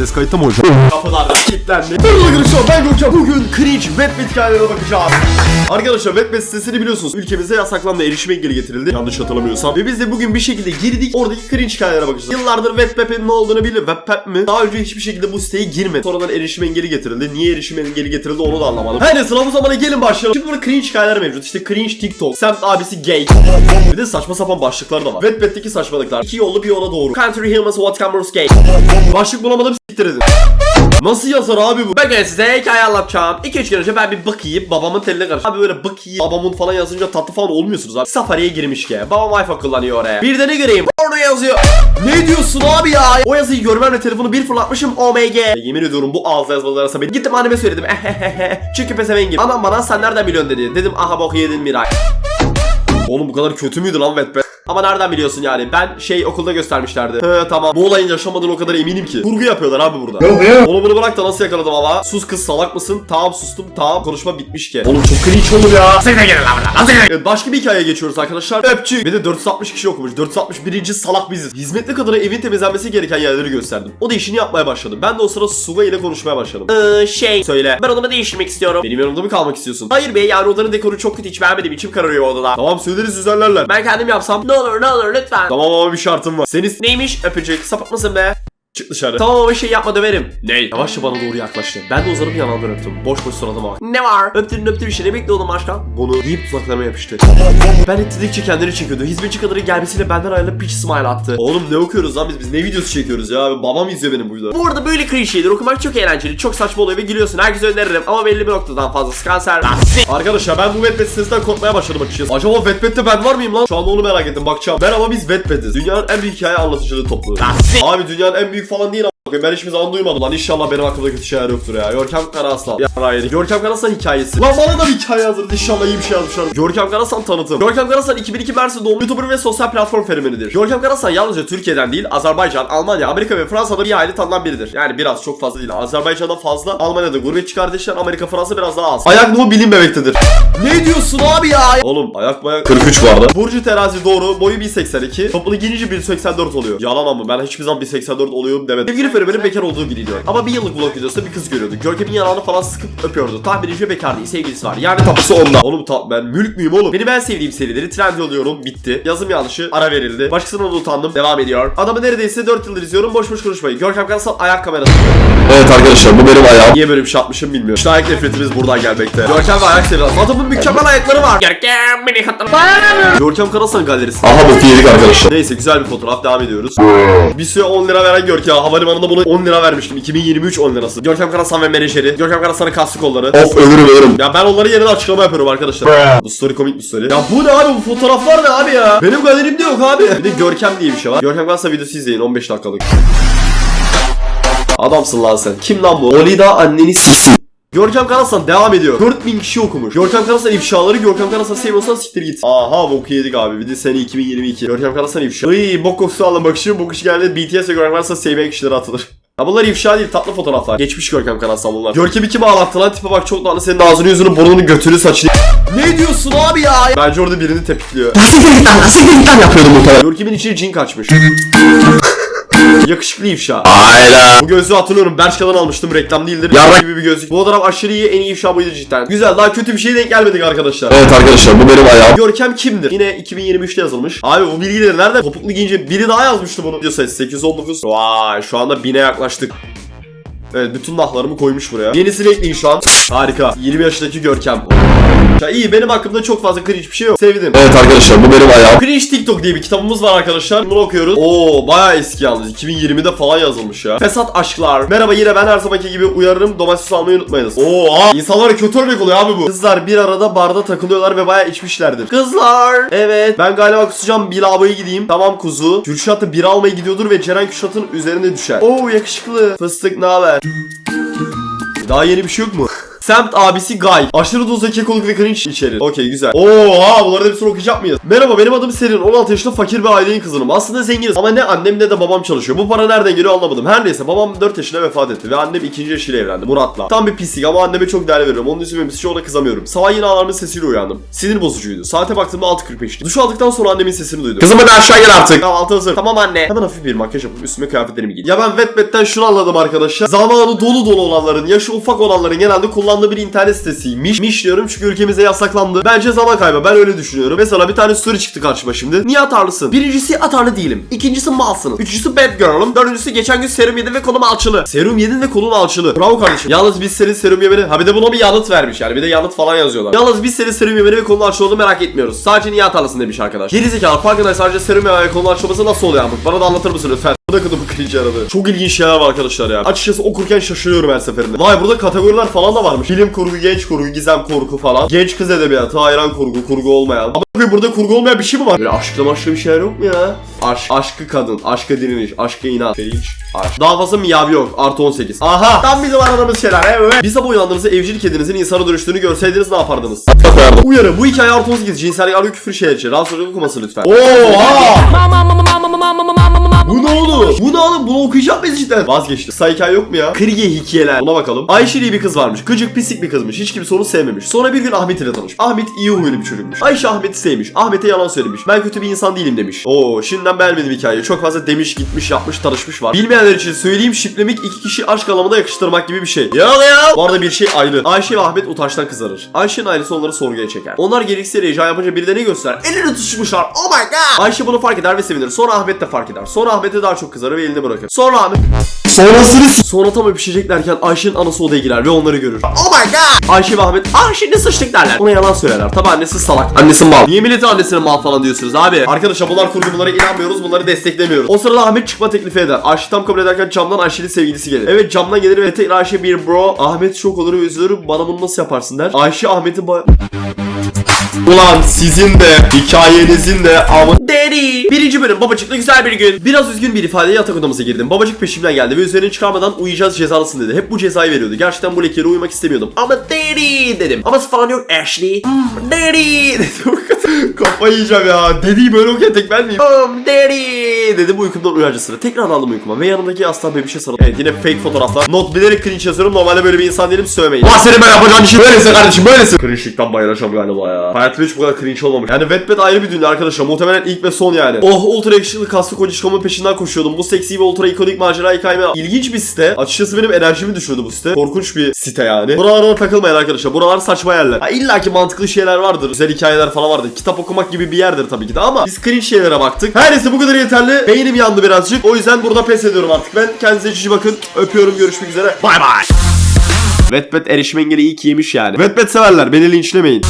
Ses kayıtta mı hocam? Kapılar kilitlendi. Merhaba arkadaşlar ben Gökçen. Bugün cringe webmet hikayelerine bakacağız. Arkadaşlar webmet sitesini biliyorsunuz. Ülkemize yasaklandı erişim engeli getirildi. Yanlış hatırlamıyorsam. Ve biz de bugün bir şekilde girdik. Oradaki cringe hikayelere bakacağız. Yıllardır webmap'in ne olduğunu bilir. Webmap mi? Daha önce hiçbir şekilde bu siteye girmedi. Sonradan erişim engeli getirildi. Niye erişim engeli getirildi onu da anlamadım. Her neyse bu zamana gelin başlayalım. Şimdi burada cringe hikayeler mevcut. İşte cringe TikTok. Semt abisi gay. Bir de saçma sapan başlıklar da var. Webmet'teki saçmalıklar. İki yollu bir yola doğru. Country humans what cameras gay. Başlık bulamadım siktir. Nasıl yazar abi bu? Bugün size hikaye anlatacağım. 2-3 gün önce ben bir bakayım babamın teline karış. Abi böyle bakayım babamın falan yazınca tatlı falan olmuyorsunuz abi. Safari'ye girmiş ki. Babam iPhone kullanıyor oraya. Bir de ne göreyim? Orada yazıyor. ne diyorsun abi ya? O yazıyı görmemle telefonu bir fırlatmışım OMG. Yemin ediyorum bu ağızla yazmalar arasında beni. Gittim anneme söyledim. Çünkü pesevengim. Anam bana sen nereden biliyorsun dedi. Dedim aha bok yedin Miray. Oğlum bu kadar kötü müydü lan Wattpad? Ama nereden biliyorsun yani? Ben şey okulda göstermişlerdi. He tamam. Bu olayın yaşamadığını o kadar eminim ki. Kurgu yapıyorlar abi burada. Onu bunu bırak da nasıl yakaladım ama. Sus kız salak mısın? Tamam sustum. Tamam konuşma bitmiş ki. Oğlum çok cringe olur ya. Evet, başka bir hikayeye geçiyoruz arkadaşlar. Öpçü. Bir de 460 kişi okumuş. 461. salak biziz. Hizmetli kadına evin temizlenmesi gereken yerleri gösterdim. O da işini yapmaya başladı. Ben de o sıra Suga ile konuşmaya başladım. Eee şey. Söyle. Ben odamı değiştirmek istiyorum. Benim yanımda mı kalmak istiyorsun? Hayır bey yani odanın dekoru çok kötü hiç beğenmedim. İçim kararıyor odada. Tamam söyleriz üzerlerler. Ben kendim yapsam. Ne olur ne olur lütfen. Tamam ama bir şartım var. Senin neymiş öpücük? Sapık mısın be? Çık dışarı. Tamam ama bir şey yapma döverim. Ne? Yavaşça bana doğru yaklaştı. Ben de uzanıp yanağından öptüm. Boş boş suratıma bak. Ne var? Öptün öptün bir şey ne bekliyordun başkan? Bunu deyip tuzaklarıma yapıştı. ben ettirdikçe kendini çekiyordu. Hizmetçi kadının gelmesiyle benden ayrılıp piç smile attı. Oğlum ne okuyoruz lan biz? Biz ne videosu çekiyoruz ya? Babam izliyor benim burada. Bu arada böyle cringe şeyleri okumak çok eğlenceli. Çok saçma oluyor ve gülüyorsun. Herkese öneririm ama belli bir noktadan fazlası kanser. Arkadaşlar ben bu Wattpad sitesinden korkmaya başladım açıkçası. Acaba Wattpad'de ben var mıyım lan? Şu anda onu merak ettim bakacağım. Ben ama biz Wattpad'iz. Dünyanın en büyük hikaye anlatıcılığı topluluğu. Abi dünyanın en büyük falan değil ama. Ben hiçbir zaman duymadım lan inşallah benim aklımda kötü şeyler yoktur ya. Görkem Karaslan. Ya Ryan. Görkem Karaslan hikayesi. Lan bana da bir hikaye hazırladı inşallah iyi bir şey yazmışlar. Görkem Karaslan tanıtım. Görkem Karaslan 2002 Mersin doğumlu YouTuber ve sosyal platform fenomenidir. Görkem Karaslan yalnızca Türkiye'den değil Azerbaycan, Almanya, Amerika ve Fransa'da bir aile tanınan biridir. Yani biraz çok fazla değil. Azerbaycan'da fazla, Almanya'da gurbetçi kardeşler, Amerika, Fransa biraz daha az. Ayak numu bilinmemektedir. ne diyorsun abi ya? Oğlum ayak bayak 43 bu arada. Burcu terazi doğru. Boyu 1.82. Toplu ginince 1.84 oluyor. Yalan ama ben hiçbir zaman 1.84 oluyorum demedim. Sevgili fenomenin bekar olduğu biliniyor. Ama bir yıllık vlog videosunda bir kız görüyordu. Görkem'in yanağını falan sıkıp öpüyordu. Tahminimce bekar değil. Sevgilisi var. Yani tapusu onda. Oğlum ta ben mülk müyüm oğlum? Benim en sevdiğim serileri trend oluyorum. Bitti. Yazım yanlışı. Ara verildi. Başkasına da utandım. Devam ediyor. Adamı neredeyse 4 yıldır izliyorum. Boş boş konuşmayın. Görkem Karasal ayak kamerası. Evet arkadaşlar bu benim ayağım. Niye böyle bir şey yapmışım bilmiyorum. İşte ayak nefretimiz buradan gelmekte. Görkem ve ayak seviyesi. Adamın mükemmel ayakları var. Görkem beni hatırla. Görkem Karasal galerisi. Aha bu yedik arkadaşlar. Neyse güzel bir fotoğraf. Devam ediyoruz. bir süre 10 lira veren Görkem. Havalimanında bunu 10 lira vermiştim. 2023 10 lirası. Görkem Karasan ve menajeri. Görkem Karasan'ın kaslı kolları. Of ölürüm ölürüm. Ya ben onları yerine açıklama yapıyorum arkadaşlar. bu story komik bir story. Ya bu ne abi bu fotoğraflar ne abi ya? Benim galerimde yok abi. Bir de Görkem diye bir şey var. Görkem Karasan videosu izleyin 15 dakikalık. Adamsın lan sen. Kim lan bu? Olida anneni siksin. Görkem Karasan devam ediyor. 4000 kişi okumuş. Görkem Karasan ifşaları Görkem Karasan sevmiyorsan siktir git. Aha boku yedik abi. Bir de sene 2022. Görkem Karasan ifşa. Iy bok kokusu alın bakışım. Bu kış geldi BTS ve Görkem Karasan sevmeyen kişilere atılır. Ya bunlar ifşa değil tatlı fotoğraflar. Geçmiş Görkem Karasan bunlar. Görkem'i kim ağlattı lan tipe bak çok tatlı senin ağzını yüzünü burnunu götünü saçını. ne diyorsun abi ya? Bence orada birini tepikliyor. yapıyordum muhtemelen. Görkem'in içine cin kaçmış. Yakışıklı ifşa. Aynen. Bu gözlüğü hatırlıyorum. Bershka'dan almıştım. Reklam değildir. Yarrak gibi bir gözlük. Bu fotoğraf aşırı iyi. En iyi ifşa buydu cidden. Güzel. Daha kötü bir şeye denk gelmedik arkadaşlar. Evet arkadaşlar bu benim ayağım. Görkem kimdir? Yine 2023'te yazılmış. Abi bu bilgileri nereden? Topuklu giyince biri daha yazmıştı bunu. Video sayısı 819. Vay şu anda 1000'e yaklaştık. Evet bütün nahlarımı koymuş buraya. Yenisini ekleyin şu an. Harika. 20 yaşındaki Görkem. Ya iyi benim hakkımda çok fazla cringe bir şey yok. Sevdim. Evet arkadaşlar bu benim ayağım. Cringe TikTok diye bir kitabımız var arkadaşlar. Bunu okuyoruz. Oo bayağı eski yalnız. 2020'de falan yazılmış ya. Fesat aşklar. Merhaba yine ben her zamanki gibi uyarırım. Domates almayı unutmayınız. Oo aa. İnsanlara kötü örnek oluyor abi bu. Kızlar bir arada barda takılıyorlar ve bayağı içmişlerdir. Kızlar. Evet. Ben galiba kusacağım bir lavaboya gideyim. Tamam kuzu. Kürşat da bir almaya gidiyordur ve Ceren Kürşat'ın üzerine düşer. Oo yakışıklı. Fıstık ne haber? Daha yeni bir şey yok mu? Semt abisi Guy. Aşırı dozda kekoluk ve cringe içerir. Okey güzel. Oha bunların hepsini okuyacak mıyız? Merhaba benim adım Serin. 16 yaşında fakir bir ailenin kızınım. Aslında zenginiz ama ne annem ne de babam çalışıyor. Bu para nereden geliyor anlamadım. Her neyse babam 4 yaşında vefat etti ve annem ikinci eşiyle evlendi Murat'la. Tam bir pislik ama anneme çok değer veriyorum. Onun üzülmemesi için ona kızamıyorum. Sabah yine alarmın sesiyle uyandım. Sinir bozucuydu. Saate baktığımda 6.45'ti. Duş aldıktan sonra annemin sesini duydum. Kızım hadi aşağı gel artık. Tamam altı hazır. Tamam anne. Hemen hafif bir makyaj yapıp üstüme kıyafetlerimi giydim. Ya ben Wattpad'den şunu anladım arkadaşlar. Zamanı dolu dolu olanların, yaşı ufak olanların genelde kullandığı bir internet sitesiymiş. Miş diyorum çünkü ülkemizde yasaklandı. Bence zaman kaybı. Ben öyle düşünüyorum. Mesela bir tane story çıktı karşıma şimdi. Niye atarlısın? Birincisi atarlı değilim. İkincisi malsınız. Üçüncüsü bad girl'ım. Dördüncüsü geçen gün serum yedim ve kolum alçılı. Serum yedin ve kolun alçılı. Bravo kardeşim. Yalnız biz senin serum yemeni... Ha bir de buna bir yanıt vermiş yani. Bir de yanıt falan yazıyorlar. Yalnız biz senin serum yemeni ve kolun alçılı olduğunu merak etmiyoruz. Sadece niye atarlısın demiş arkadaş. Geri zekalı farkındayız sadece serum yemeni ve kolun alçılması nasıl oluyor Ahmet? Bana da anlatır mısın lütfen? Bu da kadın bu cringe aradı. Çok ilginç şeyler var arkadaşlar ya. Açıkçası okurken şaşırıyorum her seferinde. Vay burada kategoriler falan da varmış. Bilim kurgu, genç kurgu, gizem korku falan. Genç kız edebiyatı, hayran kurgu, kurgu olmayan. Ama burada kurgu olmayan bir şey mi var? Böyle aşkla maşkla bir şeyler yok mu ya? Aşk, aşkı kadın, aşka direniş, aşka inat, cringe, aşk. Daha fazla miyav yok. Artı 18. Aha! Tam bizim aradığımız şeyler. Evet. Bir sabah uyandığınızda evcil kedinizin insana dönüştüğünü görseydiniz ne yapardınız? Uyarı. Bu hikaye artı 18. Cinsellik, argo, küfür şehir içi. Rahatsız okuması lütfen. Oha! Bu ne oğlum? Bu ne oğlum? Bunu okuyacak mıyız cidden? Vazgeçtim. Hikaye yok mu ya? Kriye hikayeler. Ona bakalım. Ayşe diye bir kız varmış. Gıcık pislik bir kızmış. Hiç kimse onu sevmemiş. Sonra bir gün Ahmet ile tanış. Ahmet iyi huylu bir çocukmuş. Ayşe Ahmet'i sevmiş. Ahmet'e yalan söylemiş. Ben kötü bir insan değilim demiş. Oo şimdiden beğenmedim hikayeyi. Çok fazla demiş, gitmiş, yapmış, tanışmış var. Bilmeyenler için söyleyeyim şiplemek iki kişi aşk alanına yakıştırmak gibi bir şey. Ya ya. Bu arada bir şey ayrı. Ayşe ve Ahmet utançtan kızarır. Ayşe'nin ailesi onları sorguya çeker. Onlar gereksiz rica yapınca biri de ne gösterir? Elini tutuşmuşlar. Oh my god. Ayşe bunu fark eder ve sevinir. Sonra Ahmet de fark eder. Sonra Ahmet'e daha çok kızarır ve elini bırakır. Sonra Ahmet Sonrasını Sonra tam öpüşeceklerken Ayşe'nin anası odaya girer ve onları görür. Oh my god! Ayşe ve Ahmet ah şimdi sıçtık derler. Ona yalan söylerler. Tabi annesi salak. Annesi mal. Niye millete annesine mal falan diyorsunuz abi? Arkadaşlar bunlar kurgu bunlara inanmıyoruz. Bunları desteklemiyoruz. O sırada Ahmet çıkma teklifi eder. Ayşe tam kabul ederken camdan Ayşe'nin sevgilisi gelir. Evet camdan gelir ve tekrar Ayşe bir bro. Ahmet şok olur ve üzülür. Bana bunu nasıl yaparsın der. Ayşe Ahmet'i ba- Ulan sizin de hikayenizin de ama Daddy. Birinci bölüm babacıkla güzel bir gün. Biraz üzgün bir ifade yatak odamıza girdim. Babacık peşimden geldi ve üzerini çıkarmadan uyuyacağız cezalısın dedi. Hep bu cezayı veriyordu. Gerçekten bu lekeyle uyumak istemiyordum. Ama Daddy dedim. Aması falan yok Ashley. Daddy dedim. Kafayı yiyeceğim ya. Daddy böyle okuyan tek ben miyim? Um, Daddy dedim uykumdan uyancısına. Tekrar aldım uykuma ve yanımdaki aslan bebişe sarıldım. Evet yine fake fotoğraflar. Not bilerek cringe yazıyorum. Normalde böyle bir insan değilim sövmeyin. Ulan senin ben yapacağın işi böylesi kardeşim böylesi. Cringe'likten bayılacağım galiba ya. Hayatımda hiç bu kadar cringe olmamış. Yani Wattpad ayrı bir dünya arkadaşlar. Muhtemelen ilk ve son yani. Oh ultra yakışıklı kaslı kocişkomun peşinden koşuyordum. Bu seksi ve ultra ikonik macera hikayeme ilginç bir site. Açıkçası benim enerjimi düşürdü bu site. Korkunç bir site yani. Buralara takılmayın arkadaşlar. Buralar saçma yerler. Ha, İlla ki mantıklı şeyler vardır. Güzel hikayeler falan vardır. Kitap okumak gibi bir yerdir tabii ki de ama biz cringe şeylere baktık. Her neyse bu kadar yeterli. Beynim yandı birazcık. O yüzden burada pes ediyorum artık. Ben kendinize cici bakın. Öpüyorum. Görüşmek üzere. Bay bay. Wattpad erişim engeli iyi ki yemiş yani. Wattpad severler. Beni linçlemeyin.